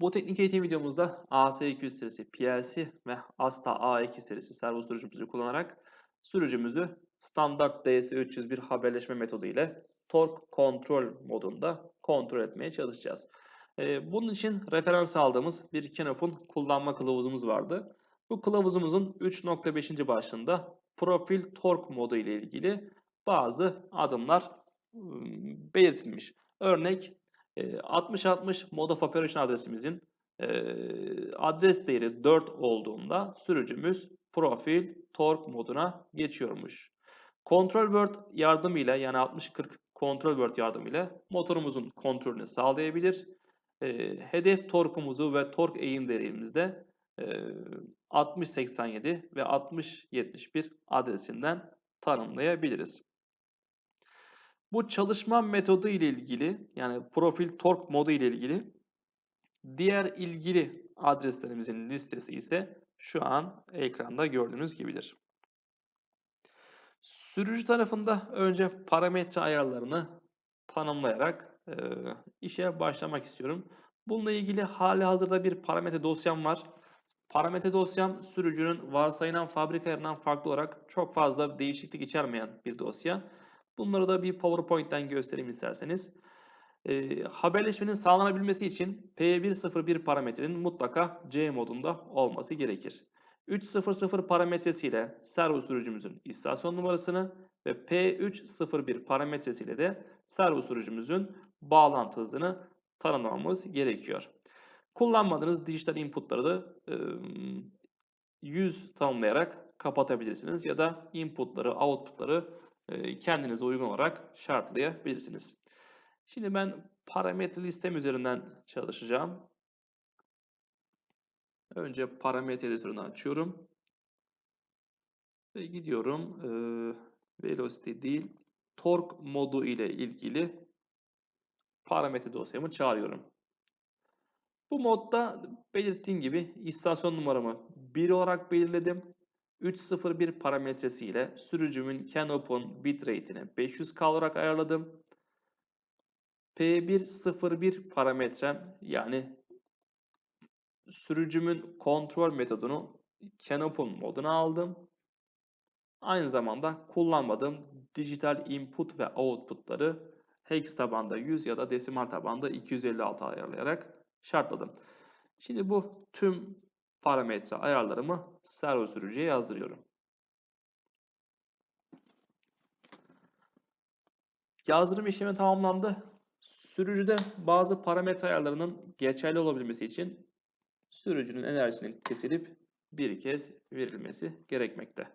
Bu teknik eğitim videomuzda AS200 serisi PLC ve ASTA A2 serisi servo sürücümüzü kullanarak sürücümüzü standart DS301 haberleşme metodu ile torque kontrol modunda kontrol etmeye çalışacağız. Ee, bunun için referans aldığımız bir Canop'un kullanma kılavuzumuz vardı. Bu kılavuzumuzun 3.5. başlığında profil torque modu ile ilgili bazı adımlar ım, belirtilmiş. Örnek 6060 mode of operation adresimizin adres değeri 4 olduğunda sürücümüz profil torque moduna geçiyormuş. Control word yardımıyla yani 6040 control word yardımıyla motorumuzun kontrolünü sağlayabilir. Hedef torkumuzu ve tork eğim değerimizde e, 6087 ve 6071 adresinden tanımlayabiliriz. Bu çalışma metodu ile ilgili yani profil torque modu ile ilgili diğer ilgili adreslerimizin listesi ise şu an ekranda gördüğünüz gibidir. Sürücü tarafında önce parametre ayarlarını tanımlayarak e, işe başlamak istiyorum. Bununla ilgili hali hazırda bir parametre dosyam var. Parametre dosyam sürücünün varsayılan fabrika ayarından farklı olarak çok fazla değişiklik içermeyen bir dosya. Bunları da bir PowerPoint'ten göstereyim isterseniz. E, haberleşmenin sağlanabilmesi için P101 parametrenin mutlaka C modunda olması gerekir. 300 parametresiyle servo sürücümüzün istasyon numarasını ve P301 parametresiyle de servo sürücümüzün bağlantı hızını tanımlamamız gerekiyor. Kullanmadığınız dijital inputları da e, 100 tanımlayarak kapatabilirsiniz ya da inputları, outputları kendinize uygun olarak şartlayabilirsiniz. Şimdi ben parametre listem üzerinden çalışacağım. Önce parametre editörünü açıyorum. Ve gidiyorum. E, velocity değil, torque modu ile ilgili parametre dosyamı çağırıyorum. Bu modda belirttiğim gibi istasyon numaramı 1 olarak belirledim. 301 parametresiyle sürücümün Canop'un bitrate'ini 500K olarak ayarladım. P101 parametrem yani sürücümün kontrol metodunu Canop'un moduna aldım. Aynı zamanda kullanmadığım dijital input ve outputları hex tabanda 100 ya da desimal tabanda 256 ayarlayarak şartladım. Şimdi bu tüm parametre ayarlarımı servo sürücüye yazdırıyorum. Yazdırım işlemi tamamlandı. Sürücüde bazı parametre ayarlarının geçerli olabilmesi için sürücünün enerjisinin kesilip bir kez verilmesi gerekmekte.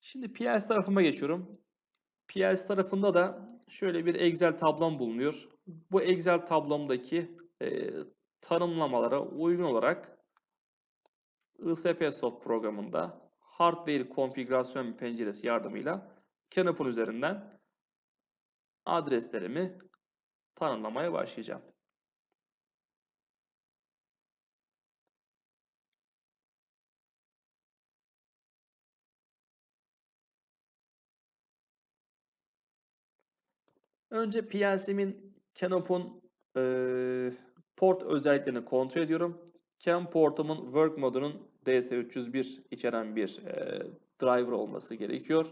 Şimdi PLC tarafıma geçiyorum. PLC tarafında da şöyle bir Excel tablom bulunuyor. Bu Excel tablomdaki e, tanımlamalara uygun olarak ISP Soft programında Hardware konfigürasyon penceresi yardımıyla Canop'un üzerinden adreslerimi tanımlamaya başlayacağım. Önce PLC'min Canop'un port özelliklerini kontrol ediyorum. Cam portumun work modunun DS301 içeren bir e, driver olması gerekiyor.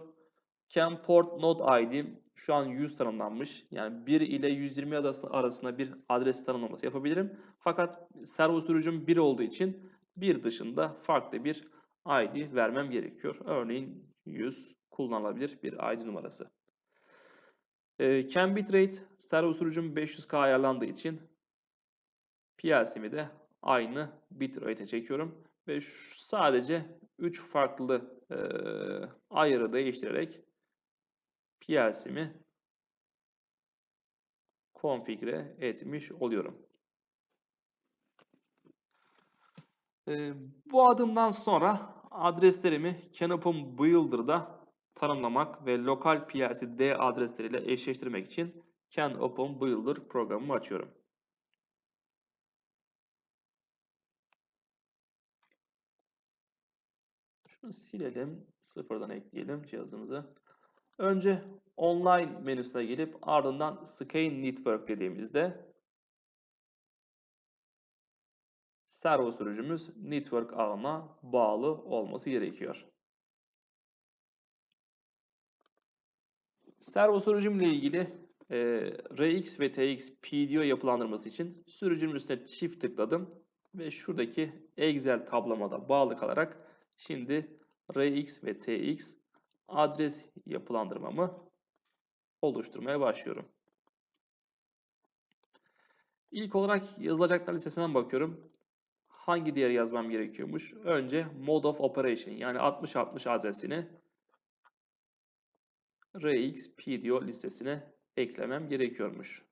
Cam port node ID şu an 100 tanımlanmış. Yani 1 ile 120 arasında bir adres tanımlaması yapabilirim. Fakat servo sürücüm 1 olduğu için bir dışında farklı bir ID vermem gerekiyor. Örneğin 100 kullanılabilir bir ID numarası. E, Cam bitrate servo sürücüm 500K ayarlandığı için PLC'mi de aynı bitrate'e çekiyorum. Ve sadece 3 farklı e, ayarı değiştirerek PLC'mi konfigüre etmiş oluyorum. E, bu adımdan sonra adreslerimi Canop'un Builder'da tanımlamak ve lokal PLC D adresleriyle eşleştirmek için CanOpen Builder programımı açıyorum. Şunu silelim, sıfırdan ekleyelim cihazımıza. Önce online menüsüne gelip ardından Scale Network dediğimizde servo sürücümüz network ağına bağlı olması gerekiyor. Servo sürücümle ilgili e, RX ve TX PDO yapılandırması için sürücünün üstüne çift tıkladım ve şuradaki Excel tablamada bağlı kalarak şimdi RX ve TX adres yapılandırmamı oluşturmaya başlıyorum. İlk olarak yazılacaklar listesinden bakıyorum. Hangi değeri yazmam gerekiyormuş? Önce mode of operation yani 6060 adresini RX PDO listesine eklemem gerekiyormuş.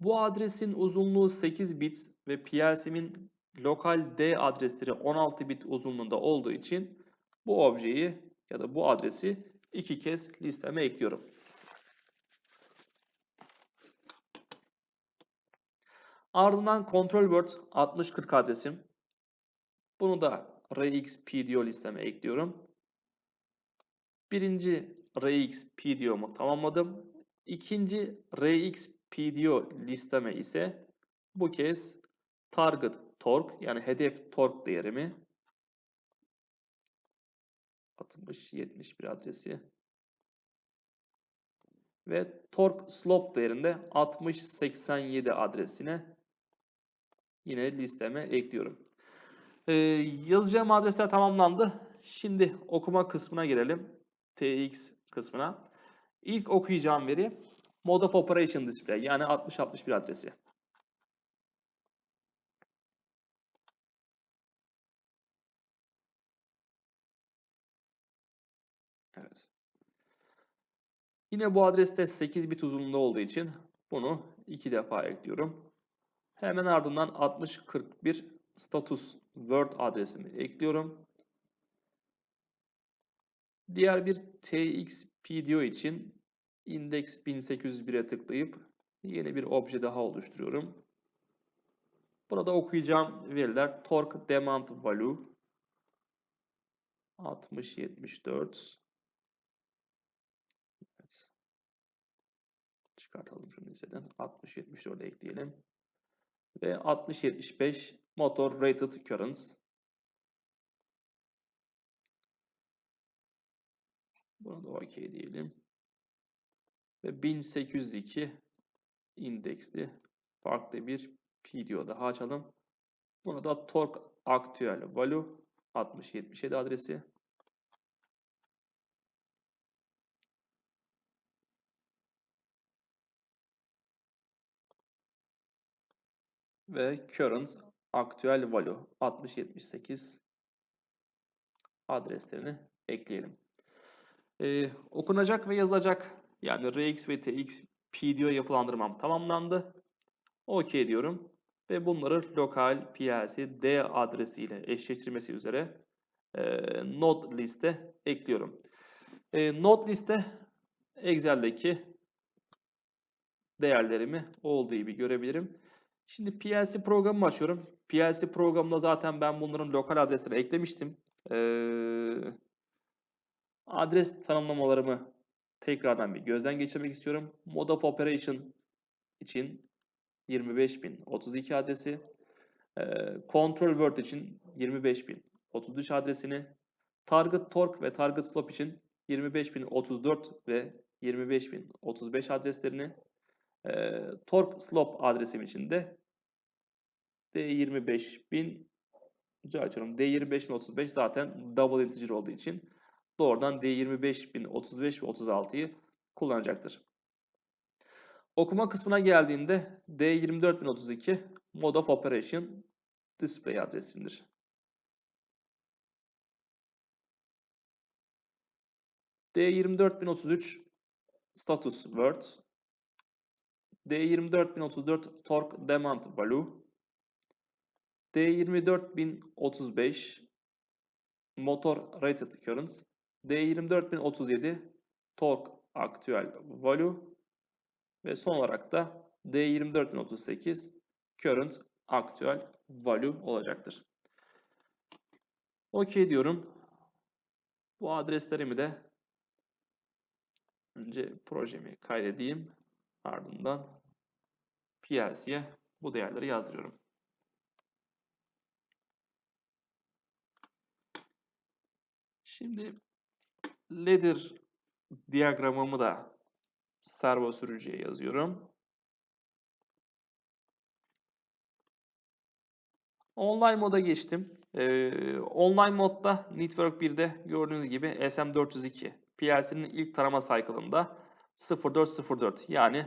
Bu adresin uzunluğu 8 bit ve PLC'min lokal D adresleri 16 bit uzunluğunda olduğu için bu objeyi ya da bu adresi iki kez listeme ekliyorum. Ardından control word 6040 adresim. Bunu da rxpdo listeme ekliyorum. Birinci rxpdo'mu tamamladım. İkinci rxpdo listeme ise bu kez target torque yani hedef torque değerimi 60 71 adresi ve torque slope değerinde 60 87 adresine yine listeme ekliyorum. Ee, yazacağım adresler tamamlandı. Şimdi okuma kısmına gelelim. TX kısmına. İlk okuyacağım veri Mode of Operation Display yani 60-61 adresi. Yine bu adreste 8 bit uzunluğunda olduğu için bunu iki defa ekliyorum. Hemen ardından 6041 status word adresimi ekliyorum. Diğer bir txpdo için index 1801'e tıklayıp yeni bir obje daha oluşturuyorum. Burada okuyacağım veriler torque demand value 6074 Çıkartalım şunu listeden. 6074'e ekleyelim. Ve 6075 motor rated currents Buna da OK diyelim. Ve 1802 indeksli farklı bir PDO daha açalım. Buna da torque actual value 6077 adresi. Ve current actual value 6078 adreslerini ekleyelim. Ee, okunacak ve yazılacak yani RX ve TX PDO yapılandırmam tamamlandı. OK diyorum ve bunları lokal PLC D adresiyle eşleştirmesi üzere e, node liste ekliyorum. E, node liste Excel'deki değerlerimi olduğu gibi görebilirim. Şimdi PLC programı açıyorum. PLC programında zaten ben bunların lokal adresleri eklemiştim. Ee, adres tanımlamalarımı tekrardan bir gözden geçirmek istiyorum. Mode of Operation için 25032 adresi, e, Control Word için 25033 adresini, Target Torque ve Target Slope için 25034 ve 25035 adreslerini, e, Torque Slope adresim için de D25000 açıyorum. D25035 zaten double integer olduğu için doğrudan D25035 ve 36'yı kullanacaktır. Okuma kısmına geldiğinde D24032 Mode of Operation Display adresindir. D24033 Status Word D24034 Torque Demand Value D24035 Motor Rated Currents D24037 Torque Actual Value ve son olarak da D24038 Current Actual Value olacaktır. OK diyorum. Bu adreslerimi de önce projemi kaydedeyim. Ardından PLC'ye bu değerleri yazdırıyorum. Şimdi ladder diyagramımı da servo sürücüye yazıyorum. Online moda geçtim. Ee, online modda Network 1'de gördüğünüz gibi SM402 PLC'nin ilk tarama cycle'ında 0404 yani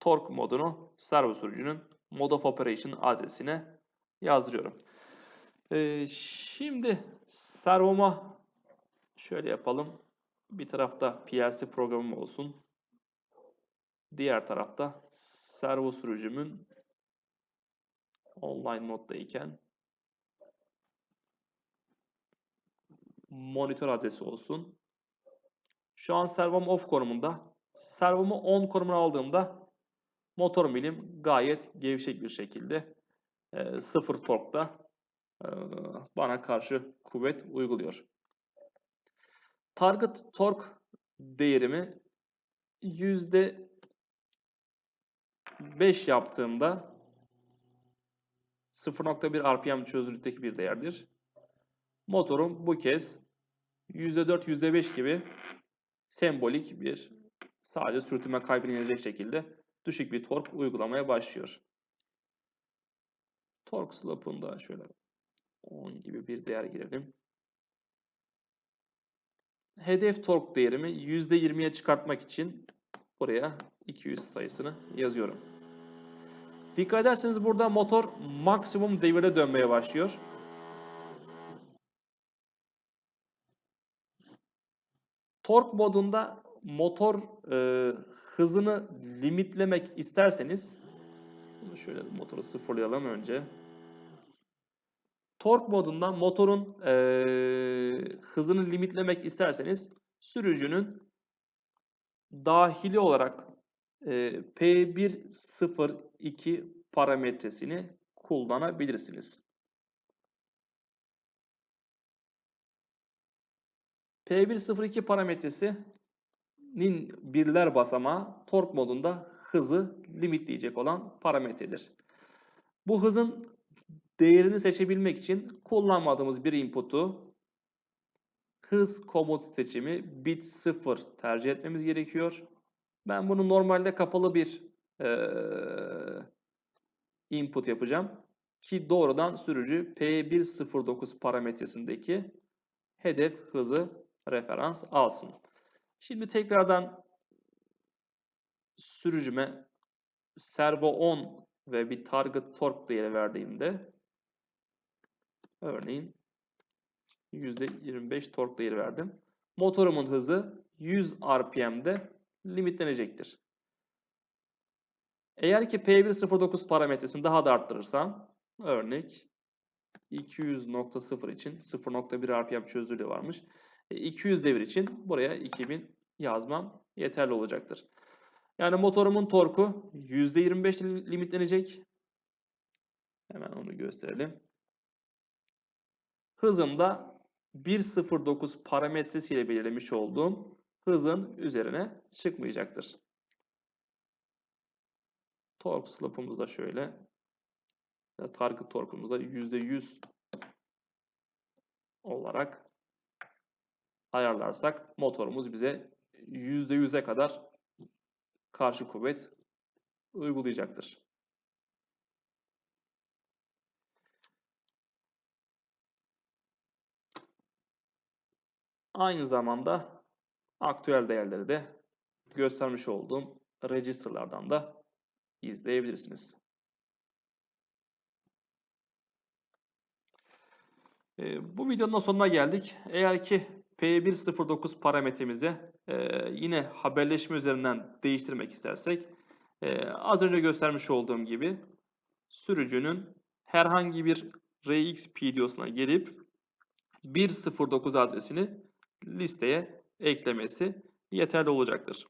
torque modunu servo sürücünün mode of operation adresine yazdırıyorum. Ee, şimdi servoma şöyle yapalım. Bir tarafta PLC programım olsun. Diğer tarafta servo sürücümün online moddayken monitör adresi olsun. Şu an servom off konumunda. Servomu on konumuna aldığımda motor milim gayet gevşek bir şekilde e, sıfır torkta e, bana karşı kuvvet uyguluyor. Target torque değerimi yüzde 5 yaptığımda 0.1 RPM çözünürlükteki bir değerdir. Motorum bu kez %4, %5 gibi sembolik bir sadece sürtünme kaybını yenecek şekilde düşük bir tork uygulamaya başlıyor. Tork slope'unda şöyle 10 gibi bir değer girelim. Hedef tork değerimi %20'ye çıkartmak için buraya 200 sayısını yazıyorum. Dikkat ederseniz burada motor maksimum devire dönmeye başlıyor. Tork modunda motor e, hızını limitlemek isterseniz bunu şöyle motoru sıfırlayalım önce. Tork modunda motorun e, hızını limitlemek isterseniz sürücünün dahili olarak e, P102 parametresini kullanabilirsiniz. P102 parametresinin birler basamağı tork modunda hızı limitleyecek olan parametredir. Bu hızın değerini seçebilmek için kullanmadığımız bir input'u hız komut seçimi bit 0 tercih etmemiz gerekiyor. Ben bunu normalde kapalı bir e, input yapacağım. Ki doğrudan sürücü P109 parametresindeki hedef hızı referans alsın. Şimdi tekrardan sürücüme servo 10 ve bir target torque değeri verdiğimde örneğin %25 torque değeri verdim. Motorumun hızı 100 RPM'de limitlenecektir. Eğer ki P109 parametresini daha da arttırırsam örnek 200.0 için 0.1 RPM çözünürlüğü varmış. 200 e, devir için buraya 2000 yazmam yeterli olacaktır. Yani motorumun torku %25 limitlenecek. Hemen onu gösterelim. Hızım da 1.09 parametresiyle belirlemiş olduğum hızın üzerine çıkmayacaktır. Tork slope'umuz da şöyle. Target torkumuz da %100 olarak ayarlarsak motorumuz bize %100'e kadar karşı kuvvet uygulayacaktır. Aynı zamanda aktüel değerleri de göstermiş olduğum registerlardan da izleyebilirsiniz. Ee, bu videonun sonuna geldik. Eğer ki P109 parametremizi e, yine haberleşme üzerinden değiştirmek istersek e, az önce göstermiş olduğum gibi sürücünün herhangi bir RX PDO'suna gelip 109 adresini listeye eklemesi yeterli olacaktır.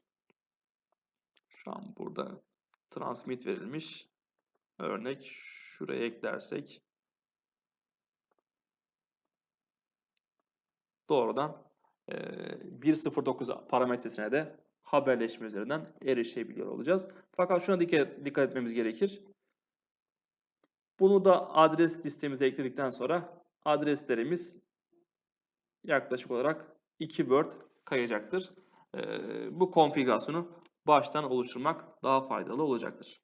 Şu an burada transmit verilmiş. Örnek şuraya eklersek doğrudan e, 1.09 parametresine de haberleşme üzerinden erişebiliyor olacağız. Fakat şuna dikkat, dikkat etmemiz gerekir. Bunu da adres listemize ekledikten sonra adreslerimiz yaklaşık olarak 2 Word kayacaktır. Bu konfigürasyonu baştan oluşturmak daha faydalı olacaktır.